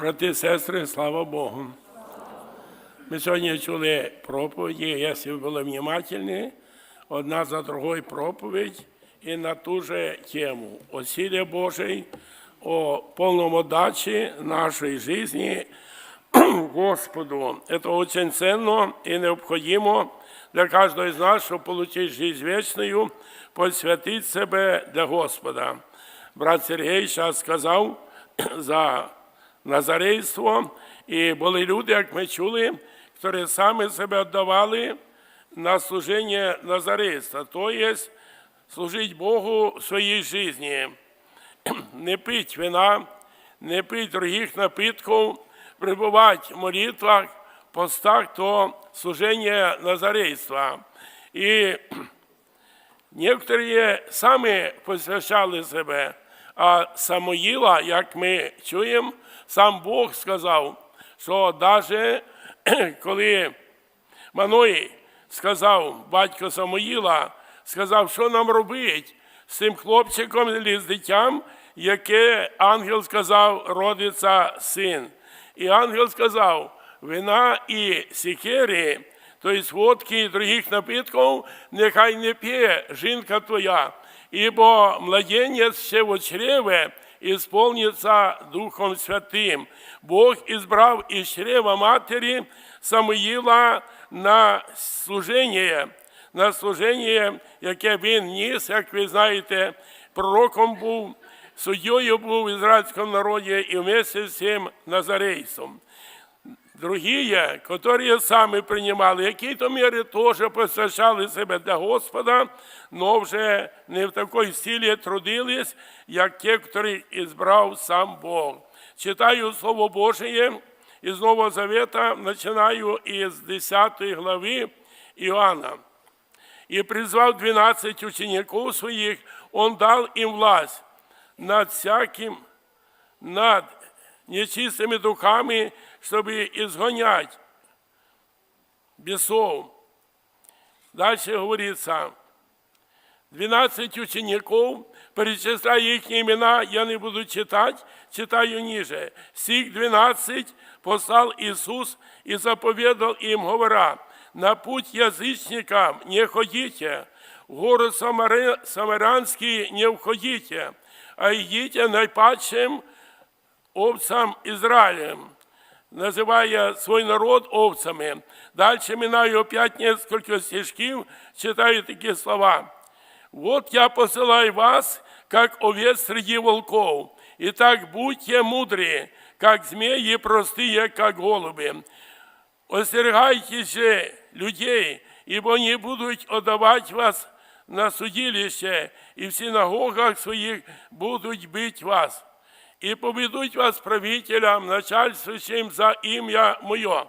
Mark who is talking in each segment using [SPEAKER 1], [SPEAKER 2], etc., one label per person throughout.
[SPEAKER 1] Брати, і сестри, слава Богу. Ми сьогодні чули проповіді, якщо ви були внимательні, одна за другою проповідь і на ту же тему. О Божій, о полном отдаче нашей жизни Господу. Это очень ценно и необходимо для каждого из нас, чтобы получить жизнь вечную, посвятить себе для Господа. Брат Сергій зараз сказав за назарейство, і були люди, як ми чули, які самі себе віддавали на служення назарейства, то є служить Богу в своїй житті, не пить вина, не пить других напитків, пребувати в молитвах, постах, то служення назарейства. І Некоторі самі посвящали себе, а Самоїла, як ми чуємо, сам Бог сказав, що навіть коли Маной сказав, батько Самоїла, сказав, що нам робити з цим хлопчиком і з дитям, яке ангел сказав, родиться син. І ангел сказав, вина і сікері, тобто водки і других напитків, нехай не п'є жінка твоя, ибо младенець ще в чреве исполнится Духом Святым. Бог избрав із чрева матері Самуїла на служення, на служение, яке він ніс, як ви знаєте, пророком був, суддєю був в ізраїльському народі і вместе з цим Назарейцем Другие, которые сами принимали, какие-то меры тоже посвящали себе для Господа, но вже не в такой силі трудились, як те, которых избрав сам Бог. Читаю Слово Божие из Нового Завета, начинаю из 10 главы Иоанна. И призвал 12 учеников своих, он дал им власть над всяким, над нечистыми духами, чтобы изгонять бесов. Дальше говорится, 12 учеников, перечисляя их имена, я не буду читать, читаю ниже. Сих 12 послал Иисус и заповедал им, говоря, на путь язычникам не ходите, в город Самаранский не входите, а идите найпадшим овцам Израилем, называя свой народ овцами. Дальше минаю опять несколько стишков, читаю такие слова. Вот я посылаю вас, как овец среди волков. Итак, будьте мудрые, как змеи, простые, как голуби. Остерегайтесь же людей, ибо не будут отдавать вас на судилище, и в синагогах своих будут бить вас и поведуть вас правителям, начальствующим за ім'я Моє.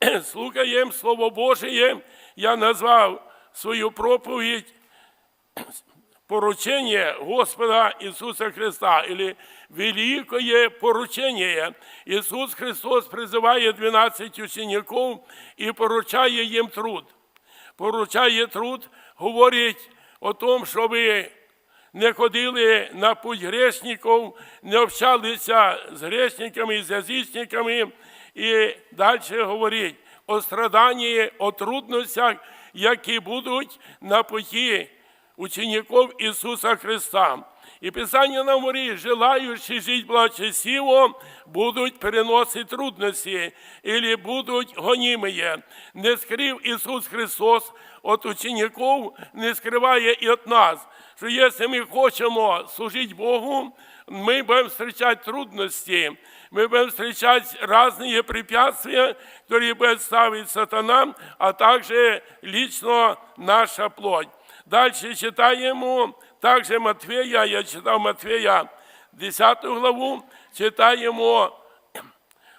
[SPEAKER 1] Слухаємо Слово Божие, я назвав свою проповідь поручение Господа Иисуса Христа или великое поручение. Иисус Христос призывает 12 учеников и поручає їм труд. Поручає труд, говорить о том, що ви не ходили на путь грешників, не общалися з грешниками, з язичниками. І далі говорить о страданні, о трудностях, які будуть на путі учеников Ісуса Христа. И Писание нам говорит, желающие жить благочестиво будут переносить трудности или будут гонимые. Не скрив Иисус Христос от учеников, не скриває і от нас, що якщо ми хочемо служити Богу, мы будем встречать трудности, мы будем встречать разные препятствия, которые будет ставить сатана, а также лично наша плоть. Дальше читаємо также Матфея, я читав Матфея 10 главу, читаємо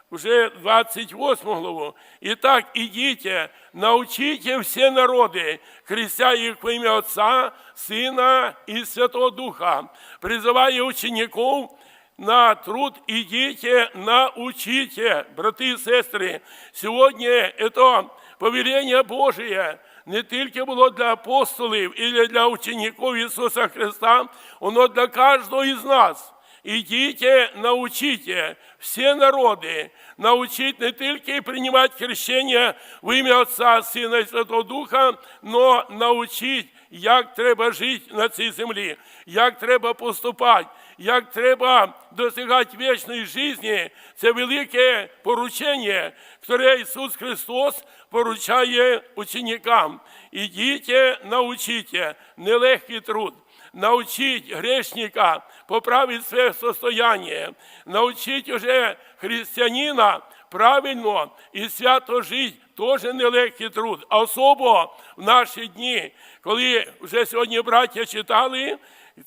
[SPEAKER 1] уже 28 главу. Итак, идите, научите все народы, крестя их во имя Отца, Сына и Святого Духа, призывая учеников на труд идите, научите, браты и сестры. Сегодня это повеление Божие не тільки було для апостолів і для учеників Ісуса Христа, воно для кожного із нас. Идите, научите все народы, научить не тільки приймати хрещення в ім'я Отця, Сина і Святого Духа, но научить, як треба жити на цій землі, як треба поступати, як треба досягати вічної житті. Це велике поручення, яке Ісус Христос поручає ученикам. Ідіть, научите, нелегкий труд. Научить грешника поправить своє состояние, научить уже християнина правильно і свято жити теж нелегкий труд. А особо в наші дні, коли вже сьогодні браття читали,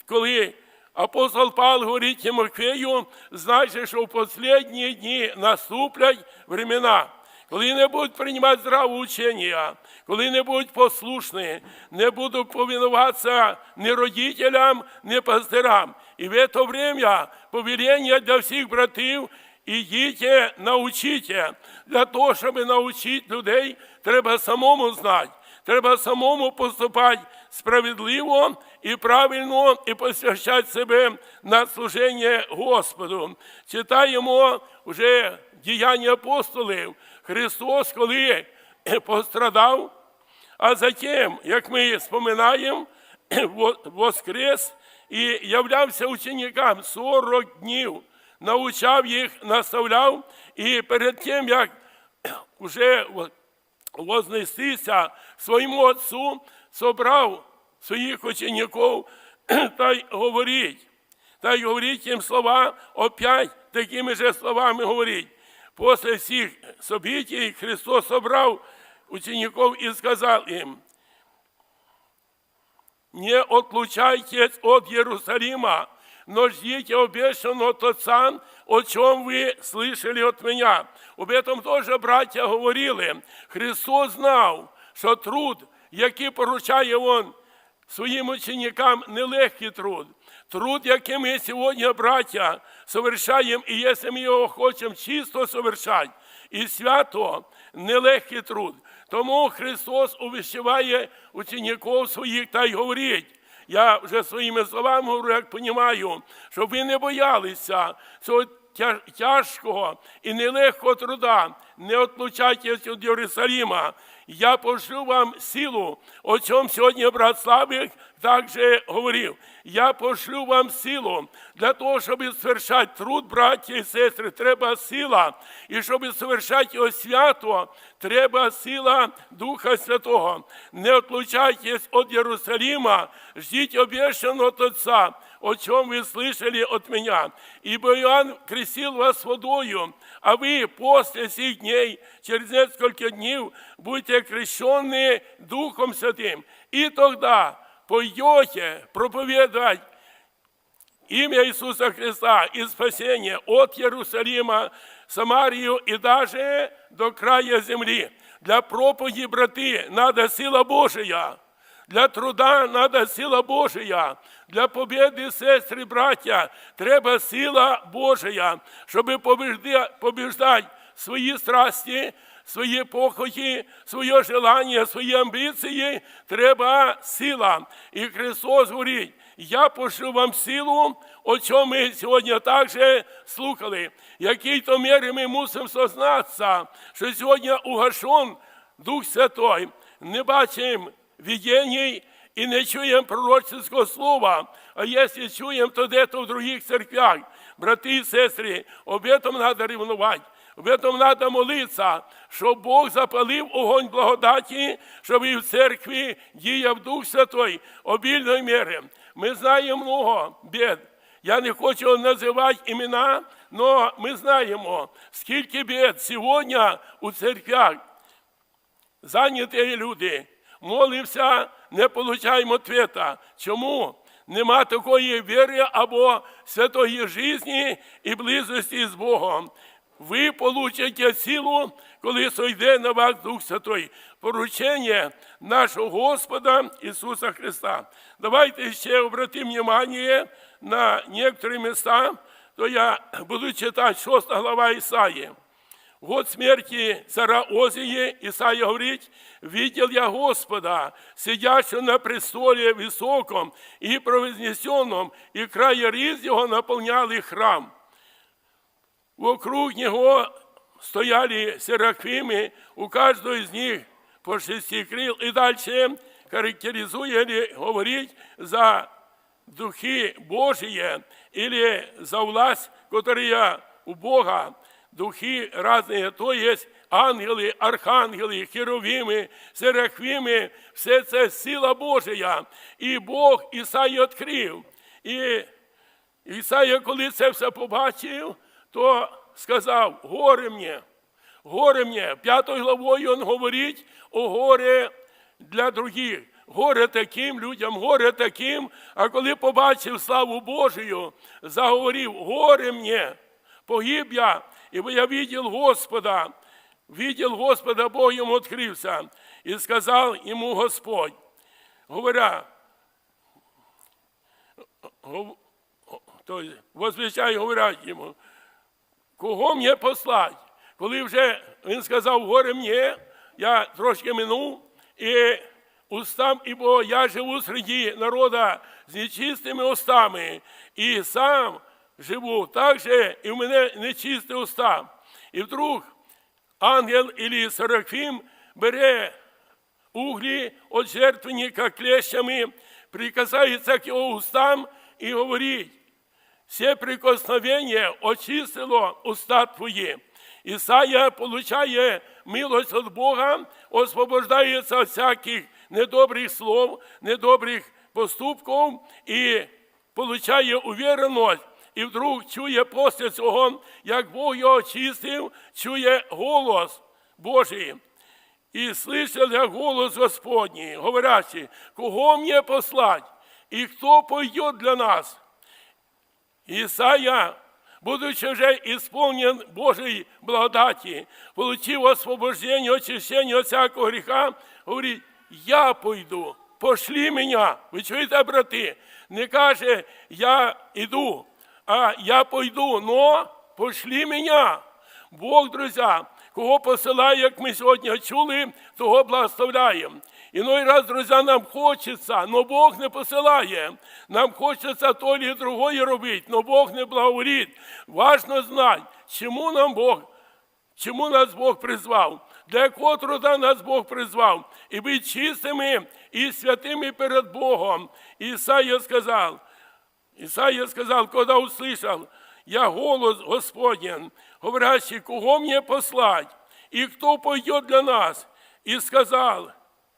[SPEAKER 1] коли апостол Павло говорить Тимофею, знайте, що в останні дні наступлять времена коли не будуть приймати здраве учення, коли не будуть послушні, не будуть повинуватися ні родителям, ні пастирам. І в це время повелення для всіх братів ідіть, научите. Для того, щоб навчити людей, треба самому знати, треба самому поступати справедливо і правильно, і посвящати себе на служення Господу. Читаємо вже діяння апостолів. Христос, коли пострадав, а затем, як ми споминаємо, воскрес і являвся ученикам 40 днів, навчав їх, наставляв, і перед тим, як вже вознестися своєму отцу, собрав своїх учеників та й говорить, та й говорить їм слова, опять такими же словами говорить. После всіх событий Христос собрав учеников и сказал им, не отлучайтесь от Иерусалима, но ждите обещанного от Отца, о чем вы слышали от меня. Об этом тоже братья говорили. Христос знав, що труд, який поручає Он своїм ученикам, нелегкий труд. Труд, який ми сьогодні, браття, совершаємо, і якщо ми його хочемо чисто совершати, і свято нелегкий труд. Тому Христос увіщуває учеників своїх та й говорить. я вже своїми словами говорю, як розумію, щоб ви не боялися цього тяжкого і нелегкого труда, не отлучайтесь від Єрусалима. Я пошлю вам силу, о чому сьогодні брат Славик також говорив. Я пошлю вам силу для того, щоб совершати труд, браття і сестри, треба сила. І щоб совершати його свято, треба сила Духа Святого. Не отлучайтесь від Єрусалима, ждіть обещаного Отца, о чем вы слышали от меня. Ибо Иоанн крестил вас водою, а вы после сих дней, через несколько дней, будете крещены Духом Святым. И тогда пойдете проповедовать имя Иисуса Христа и спасение от Иерусалима, Самарию и даже до края земли. Для проповеди, браты, надо сила Божия. для труда надо сила Божия. Для победи, сестри, браття, треба сила Божия, щоб побіждати свої страсті, свої похоті, своє желання, свої амбіції, треба сила. І Христос говорить, я пошлю вам силу, о чому ми сьогодні також слухали. Якій то мірі ми мусимо сознатися, що сьогодні угашон Дух Святой, не бачимо видений і не чуємо пророческого слова, а якщо чуємо, то де-то в других церквях. Брати і сестри, об этом надо ревнувати. В этом надо молитися, щоб Бог запалив огонь благодаті, щоб і в церкві діяв Дух Святой обільної міри. Ми знаємо много бід. Я не хочу називати імена, але ми знаємо, скільки бід сьогодні у церквях. Зайняті люди, молився, не получаємо ответа. Чому? Нема такої віри або святої житті і близості з Богом. Ви получите силу, коли сойде на вас Дух Святой. Поручення нашого Господа Ісуса Христа. Давайте ще обратимо внимание на некоторые места, то я буду читати 6 глава Ісаї. В год смерти цара Озии Исаия говорит, «Видел я Господа, сидящего на престоле высоком и провознесенном, и края риз его наполняли храм». Вокруг него стояли серафимы, у каждого из них по шести крил. И дальше характеризуя или говорить за духи Божьи или за власть, которая у Бога, духи разные, то есть ангели, архангели, херовими, серафими, все це сила Божия. І Бог Ісаї відкрив. І Ісая, коли це все побачив, то сказав, горе мені, горе мені. П'ятою главою він говорить о горе для других. Горе таким людям, горе таким, а коли побачив славу Божию, заговорив, горе мені, погиб я, ибо я видел Господа, видел Господа, Бог ему открылся, и сказал ему Господь, говоря, гов- то есть, возвещай, говорять йому, кого мені послати? Коли вже він сказав, горе мені, я трошки минув, і устам, ібо я живу серед народа з нечистими устами, і сам живу так же, і в мене нечисті уста. І вдруг ангел или Серафим бере углі от жертвенника клещами, прикасається к його устам і говорить, все прикосновение очистило уста твої. Ісая получає милость від Бога, освобождається від всяких недобрих слов, недобрих поступків і получає увереність. І вдруг чує після цього, як Бог його очистив, чує голос Божий. І слышал я голос Господній, говорячи, кого мені послать, і хто пойде для нас. Исаия, будучи уже исполнен Божьей благодати, получив освобождение, очищение от всякого греха, говорит, я пойду, пошли меня. Ви чуєте, брати? Не каже, я иду, а я пойду, но пошли меня. Бог, друзі, кого посилає, як ми сьогодні чули, того благословляємо. Іной раз, друзі, нам хочеться, але Бог не посилає. Нам хочеться то і другое робити, але Бог не благоволить. Важно знати, чому нам Бог, чому нас Бог призвав, для якого труда нас Бог призвав, і бути чистими і святими перед Богом. Ісая сказав, Исаия сказав, коли услышал, я голос Господень, говорящий, кого мне послать, и кто пойдет для нас? И сказал,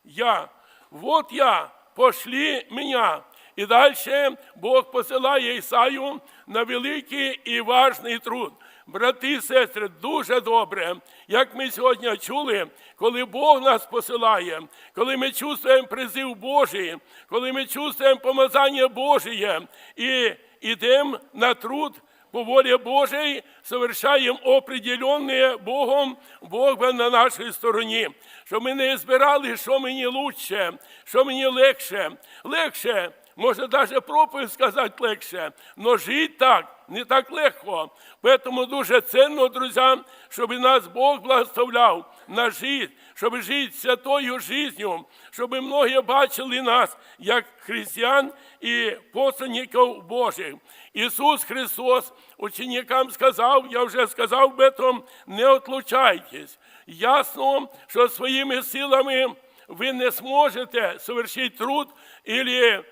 [SPEAKER 1] я, вот я, пошли меня. І далі Бог посилає Ісаю на великий і важний труд. Брати і сестри, дуже добре, як ми сьогодні чули, коли Бог нас посилає, коли ми чувствуємо призив Божий, коли ми чувствуємо помазання Божє і йдемо на труд по волі Божій, совершаємо определенне Богом, Бог на нашій стороні. Щоб ми не збирали, що мені лучше, що мені легше. Легше Може, навіть проповідь сказати легше, але жити так не так легко. Тому дуже цінно, друзі, щоб нас Бог благословляв на життя, щоб жити святою життю, щоб многі бачили нас як християн і посланників Божих. Ісус Христос ученикам сказав, я вже сказав об этом, не отлучайтесь. Ясно, що своїми силами ви не зможете совершити труд или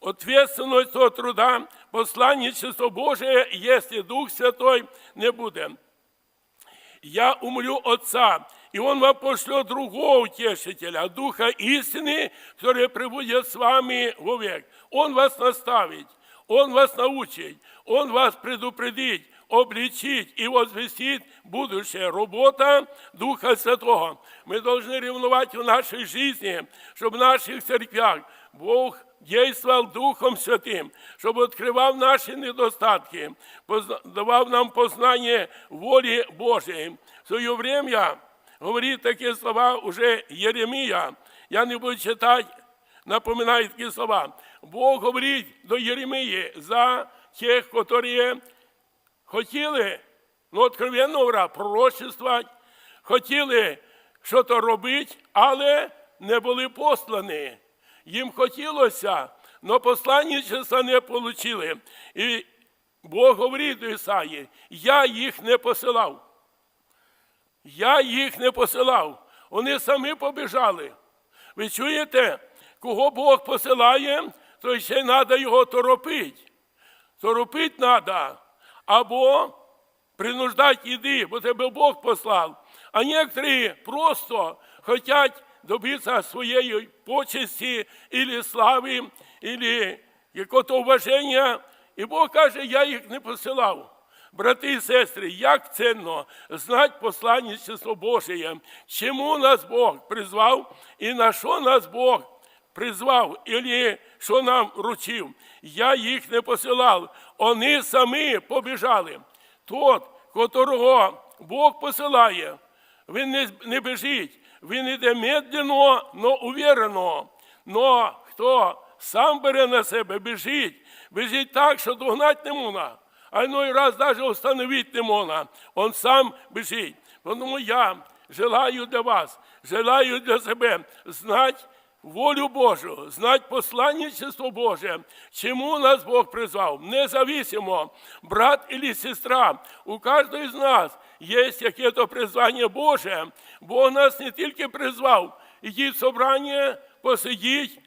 [SPEAKER 1] ответственность от труда, посланничество Божие, если Дух Святой не будет. Я умолю Отца, и Он вам пошлет другого утешителя, Духа истины, который пребудет с вами вовек. Он вас наставит, Он вас научит, Он вас предупредит, обличить и возвестить будущее. Работа Духа Святого. Мы должны ревновать в нашей жизни, чтобы в наших церквях Бог дійствував Духом Святим, щоб відкривав наші недостатки, давав нам познання волі Божої. В своє время говорить такі слова уже Єремія. Я не буду читати, напоминаю такі слова. Бог говорить до Єремії за тих, які хотіли ну, откровенно говоря, пророчествувати, хотіли щось робити, але не були послані. Їм хотілося, але посланничества не отримали. І Бог говорить до Ісаї, я їх не посилав. Я їх не посилав. Вони самі побіжали. Ви чуєте, кого Бог посилає, то ще треба його торопити. Торопити треба. Або принуждати іди, бо тебе Бог послав. А некоторі просто хочуть добитися своєї почесті, или слави, или якого-то уваження. І Бог каже, я їх не посилав. Брати і сестри, як цінно знати посланничество Божє, чому нас Бог призвав і на що нас Бог призвав, і що нам вручив. Я їх не посилав, вони самі побіжали. Тот, котрого Бог посилає, він не, не біжить, він іде медленно, но уверено. Но хто сам бере на себе, біжить, біжить так, що догнати не можна. А иной раз даже установить не можна. Он сам біжить. Тому я желаю для вас, желаю для себе знати волю Божу, знати посланничество Боже, чому нас Бог призвав. Независимо, брат или сестра, у кожного з нас є яке-то призвання Боже. Бог нас не тільки призвав, ідіть в собрання, посидіть,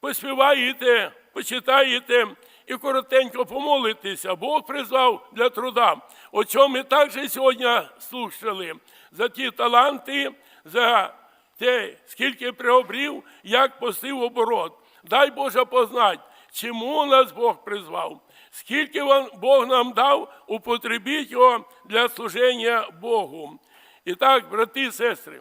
[SPEAKER 1] поспіваєте, почитаєте і коротенько помолитеся. Бог призвав для труда. О чому ми також сьогодні слушали за ті таланти, за те, скільки приобрів, як постив оборот. Дай Боже познать, чому нас Бог призвав, скільки Бог нам дав, употребіть його для служення Богу. І так, брати і сестри,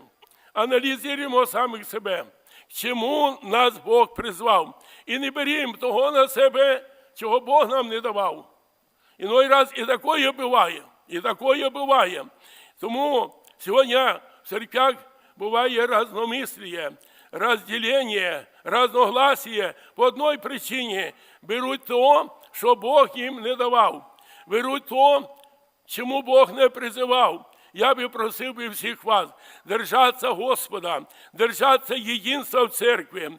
[SPEAKER 1] аналізуємо самих себе, чому нас Бог призвав. І не берімо того на себе, чого Бог нам не давав. Іной раз і такое буває, і такое буває. Тому сьогодні в церквях буває разномисліє, розділення, разногласіє по одній причині. Беруть то, що Бог їм не давав. Беруть то, чому Бог не призивав. Я би просив би всіх вас держатися Господа, держатися єдинства в церкві.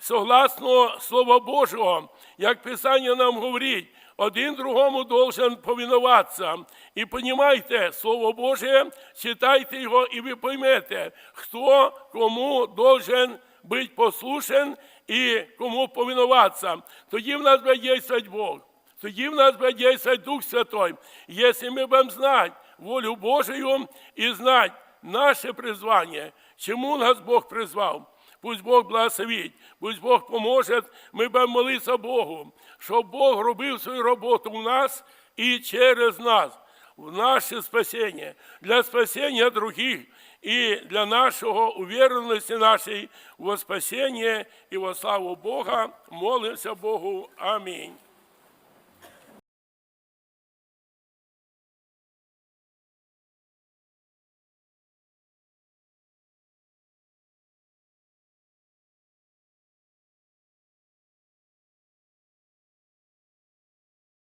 [SPEAKER 1] Согласно Слова Божого, як Писання нам говорить, один другому должен повинуватися. І понімайте Слово Боже, читайте його, і ви поймете, хто кому должен бути послушен і кому повинуватися. Тоді в нас буде дійствувати Бог. Тоді в нас буде дійствувати Дух Святой. Якщо ми будемо знати волю Божию і знати наше призвання, чому нас Бог призвав. Пусть Бог благословить, пусть Бог поможе, ми будемо молитися Богу, щоб Бог робив свою роботу в нас і через нас, в наше спасіння, для спасіння других і для нашого увіреності нашої во спасіння і во славу Бога. Молимося Богу. Амінь.